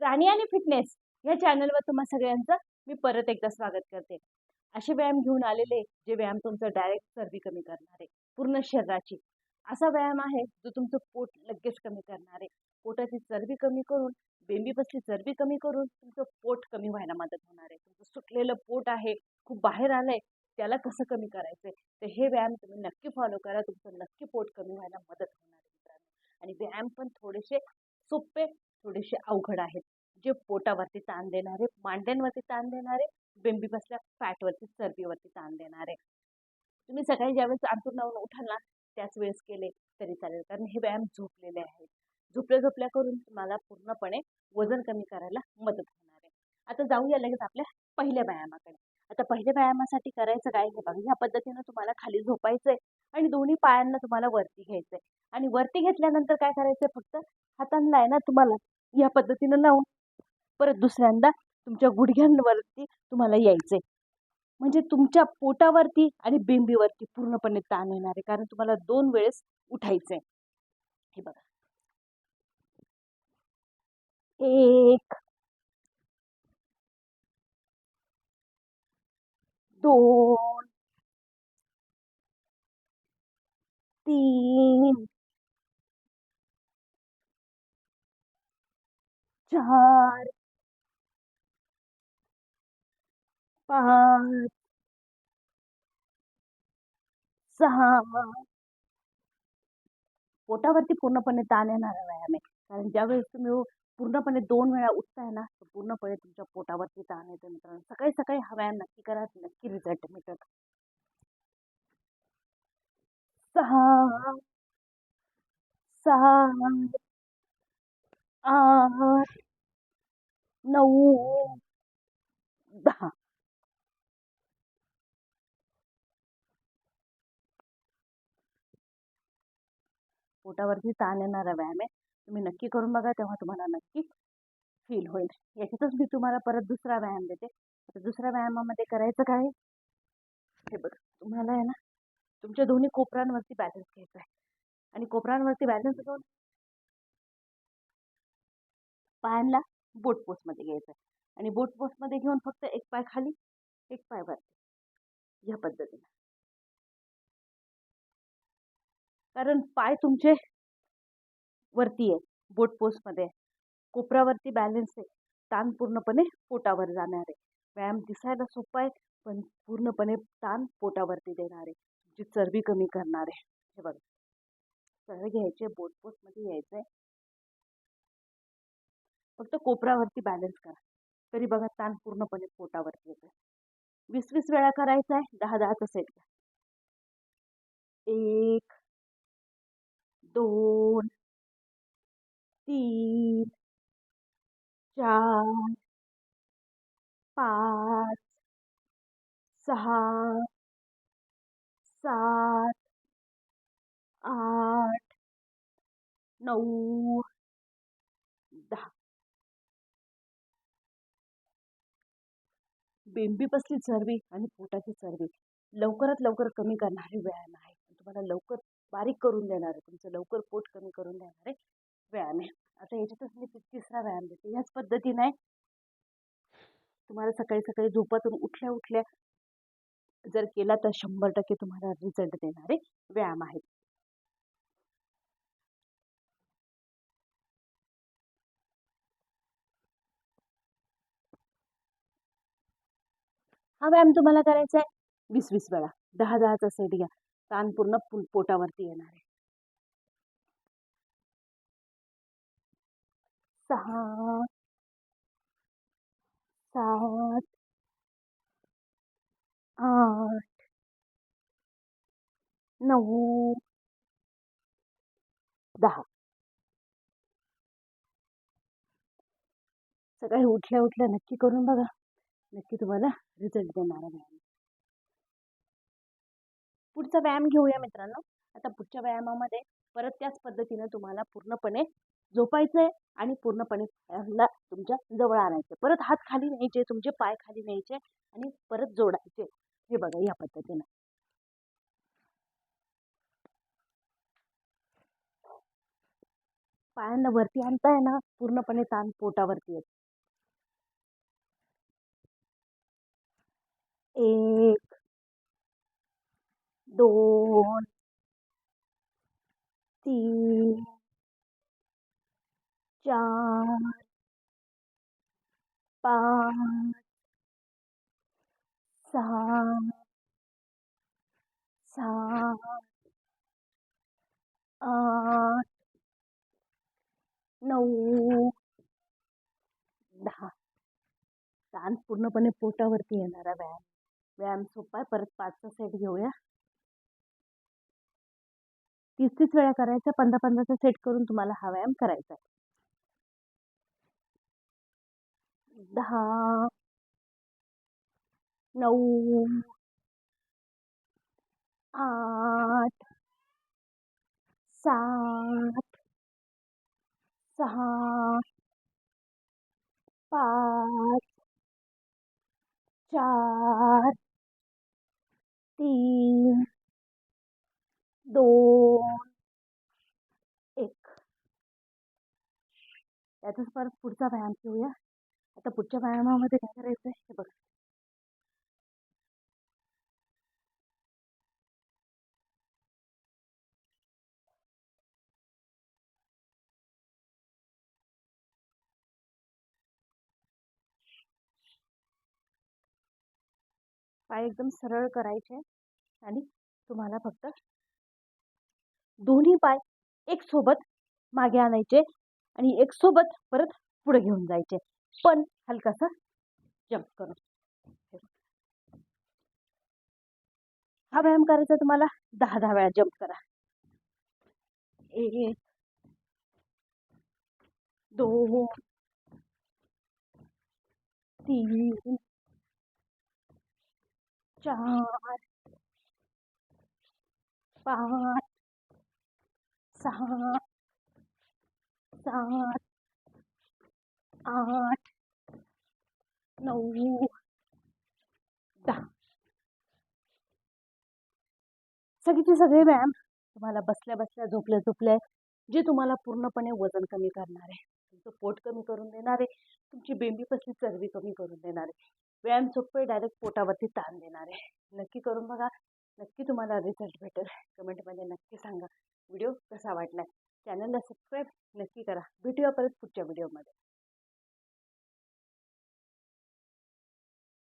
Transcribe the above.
राणी आणि फिटनेस या चॅनलवर तुम्हा सगळ्यांचं मी परत एकदा स्वागत करते. असे व्यायाम घेऊन आलेले जे व्यायाम तुमचं डायरेक्ट चरबी कमी करणारे पूर्ण शरीराची असा व्यायाम आहे जो तुमचं पोट लगेच कमी करणार. आहे पोटाची चरबी कमी करून बेंबीपासची चरबी कमी करून तुमचं पोट कमी व्हायला मदत होणार आहे. तुमचं सुटलेलं पोट आहे खूप बाहेर आलंय त्याला कसं कमी करायचंय? तर हे व्यायाम तुम्ही नक्की फॉलो करा तुमचं नक्की पोट कमी व्हायला मदत होणार आहे मित्रांनो. आणि व्यायाम पण थोडेसे सोपे थोडेसे अवघड आहेत. जे पोटावरती ताण देणारे मांड्यांवरती ताण देणारे बेंबी बसल्या फॅटवरती चरबीवरती ताण देणारे. तुम्ही सकाळी ज्यावेळेस अंथरुणावरून उठाल ना त्याच वेळेस केले तरी चालेल. कारण हे व्यायाम झोपलेले आहेत. झोपल्या झोपल्या करून तुम्हाला पूर्णपणे वजन कमी करायला मदत होणार आहे. आता जाऊया लगेच आपल्या पहिल्या व्यायामाकडे. आता पहिल्या व्यायामासाठी करायचं काय? हे बघा ह्या पद्धतीनं तुम्हाला खाली झोपायचंय आणि दोन्ही पायांना तुम्हाला वरती घ्यायचंय. आणि वरती घेतल्यानंतर काय करायचंय? फक्त हातांना आहे ना तुम्हाला या पद्धतीनं लावून परत दुसऱ्यांदा तुमच्या गुडघ्यांवरती तुम्हाला यायचंय. म्हणजे तुमच्या पोटावरती आणि बेंबीवरती पूर्णपणे ताण येणार आहे. कारण तुम्हाला दोन वेळेस उठायचंय. हे बघा. एक. दोन. तीन. चार पाच सहा. पोटावरती पूर्णपणे ताण येणार व्यायाम आहे कारण ज्यावेळेस तुम्ही पूर्णपणे दोन वेळा उठताय ना तर पूर्णपणे तुमच्या पोटावरती ताण येतो मित्रांनो. सकाळी सकाळी हा व्यायाम नक्की करा नक्की रिझल्ट मिळतात सहा सहा. आठ नऊ. दहा. पोटावरती ताण येणारा व्यायाम आहे. तुम्ही नक्की करून बघा तेव्हा तुम्हाला नक्की फील होईल. याच्यातच मी तुम्हाला परत दुसरा व्यायाम देते. आता दुसऱ्या व्यायामामध्ये करायचं काय? हे बघ तुम्हाला आहे ना तुमच्या दोन्ही कोपरांवरती बॅलन्स घ्यायचा आहे. आणि कोपरांवरती बॅलन्स घेऊन पायांना बोट पोस्टमध्ये घ्यायचं आहे आणि बोट पोस्टमध्ये घेऊन फक्त एक पाय खाली एक पाय वरती. या पद्धतीने. कारण पाय तुमचे वरती आहे बोट पोस्टमध्ये कोपरावरती बॅलन्स आहे. ताण पूर्णपणे पोटावर जाणार आहे. व्यायाम दिसायला सोपा आहे पण पूर्णपणे ताण पोटावरती देणार आहे. तुमची चरबी कमी करणार आहे. हे बघा. सरळ घ्यायचे बोट पोस्टमध्ये यायचं आहे फक्त कोपरावरती बॅलन्स करा. तरी बघा ताण पूर्णपणे पोटावरती येतं वीस वीस वेळा करायचा आहे दहा दहाचा सेट घ्या एक दोन तीन चार पाच सहा सात आठ नऊ दहा. बेंबी बसली चरबी आणि पोटाची चरबी. लवकरात लवकर कमी करणारे व्यायाम आहे. तुम्हाला लवकर बारीक करून देणार आहे. तुमचं लवकर पोट कमी करून देणारे व्यायाम आहे. आता याच्यातच मी तिसरा व्यायाम देते. ह्याच पद्धतीने तुम्हाला सकाळी सकाळी झोपातून उठल्या उठल्या जर केला तर शंभर टक्के तुम्हाला रिझल्ट देणारे व्यायाम आहेत. हा व्यायाम तुम्हाला करायचा आहे? वीस वीस वेळा. दहा दहाचा सेट घ्या. ताण पूर्ण पोटावरती येणार आहे. सहा. सात. आठ. नऊ. दहा. सकाळी उठल्या उठल्या नक्की करून बघा. नक्की तुम्हाला रिझल्ट देणारा व्यायाम. पुढचा व्यायाम घेऊया मित्रांनो. आता पुढच्या व्यायामामध्ये परत त्याच पद्धतीने तुम्हाला पूर्णपणे झोपायचंय आणि पूर्णपणे पायाला तुमच्या जवळ आणायचं परत हात खाली न्यायचे तुमचे पाय खाली न्यायचे आणि परत जोडायचे. हे बघा या पद्धतीनं. पायांना वरती आणताय ना पूर्णपणे ताण पोटावरती येत. एक दोन तीन चार पाच सहा सात आठ नऊ दहा ताण पूर्णपणे पोटावरती येणारा व्यायाम व्यायाम सोपा आहे. परत पाचचा सेट घेऊया. तीस तीस वेळा करायचा. पंधरा पंधराचा सेट करून तुम्हाला हा व्यायाम करायचा आहे. दहा नऊ आठ सात सहा पाच चार तीन दोन एक. याचाच परत पुढचा व्यायाम घेऊया. आता पुढच्या व्यायामामध्ये काय करायचं आहे हे बघा. पाय एकदम सरळ करायचे आणि तुम्हाला फक्त दोन्ही पाय एक सोबत मागे आणायचे आणि एक सोबत परत पुढे घेऊन जायचे. पण हलकासा जम्प करून. हा व्यायाम करायचा तुम्हाला दहा दहा वेळा जम्प करा. एक दोन तीन चार पाच सहा सात आठ नऊ दहा. सगळीचे सगळे व्यायाम तुम्हाला बसल्या बसल्या झोपल्या झोपल्या जे तुम्हाला पूर्णपणे वजन कमी करणार आहे तुमचं पोट कमी करून देणार आहे तुमची बेंबी पसली चरबी कमी करून देणार. आहे व्यायाम सोपे डायरेक्ट पोटावरती ताण देणार. आहे नक्की करून बघा. नक्की तुम्हाला रिझल्ट भेटेल. कमेंटमध्ये नक्की सांगा. व्हिडिओ कसा वाटला चॅनलला सबस्क्राईब नक्की करा. भेटूया परत पुढच्या व्हिडिओमध्ये